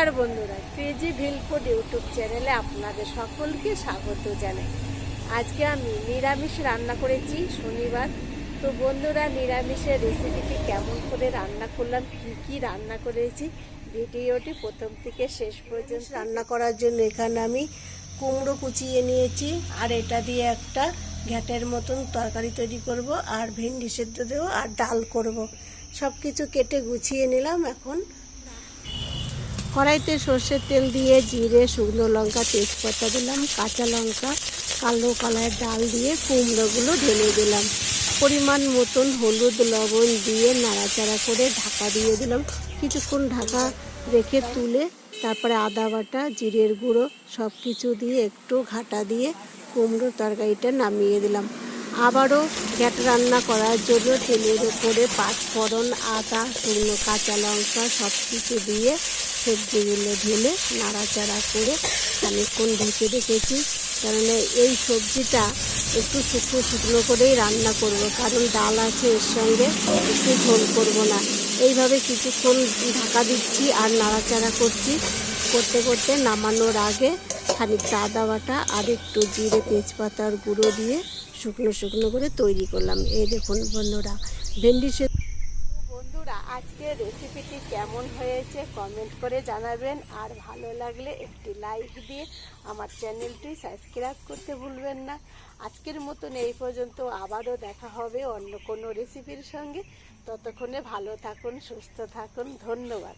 নমস্কার বন্ধুরা crazy ভিলফুড YouTube চ্যানেলে আপনাদের সকলকে স্বাগত জানাই। আজকে আমি নিরামিষ রান্না করেছি শনিবার। তো বন্ধুরা, নিরামিষের রেসিপিটি কেমন করে রান্না করলাম, কী কী রান্না করেছি, ভিডিওটি প্রথম থেকে শেষ পর্যন্ত রান্না করার জন্য এখানে আমি কুমড়ো কুচিয়ে নিয়েছি, আর এটা দিয়ে একটা ঘ্যাটের মতন তরকারি তৈরি করব, আর ভেন্ডি সেদ্ধ দেবো, আর ডাল করব। সব কিছু কেটে গুছিয়ে নিলাম এখন। কড়াইতে সর্ষের তেল দিয়ে জিরে, শুকনো লঙ্কা, তেজপাতা দিলাম, কাঁচা লঙ্কা, কালো কালার ডাল দিয়ে কুমড়োগুলো ঢেলে দিলাম। পরিমাণ মতন হলুদ লবণ দিয়ে নাড়াচাড়া করে ঢাকা দিয়ে দিলাম। কিছুক্ষণ ঢাকা রেখে তুলে তারপরে আদা বাটা, জিরের গুঁড়ো সব কিছু দিয়ে একটু ঘাটা দিয়ে কুমড়োর তরকারিটা নামিয়ে দিলাম। আবারও গ্যাট রান্না করার জন্য তেলের উপরে পাঁচ ফোড়ন, আদা, শুকনো কাঁচা লঙ্কা সব কিছু দিয়ে সবজিগুলো ঢেলে নাড়াচাড়া করে খানিকক্ষণ ঢেকে রেখেছি। কারণ এই সবজিটা একটু শুকনো শুকনো করেই রান্না করব, কারণ ডাল আছে এর সঙ্গে একটু ঝোল করব না। এইভাবে কিছুক্ষণ ঢাকা দিচ্ছি আর নাড়াচাড়া করছি। করতে করতে নামানোর আগে খানিকটা আদা বাটা আর একটু জিরে তেজপাতার গুঁড়ো দিয়ে শুকনো শুকনো করে তৈরি করলাম। এই দেখুন বন্ধুরা, ভেন্ডি বন্ধুরা, আজকের রেসিপিটি কেমন হয়েছে কমেন্ট করে জানাবেন। আর ভালো লাগলে একটি লাইক দিয়ে আমার চ্যানেলটি সাবস্ক্রাইব করতে ভুলবেন না। আজকের মতন এই পর্যন্ত আবারও দেখা হবে অন্য কোনো রেসিপির সঙ্গে। ততক্ষণে ভালো থাকুন, সুস্থ থাকুন। ধন্যবাদ।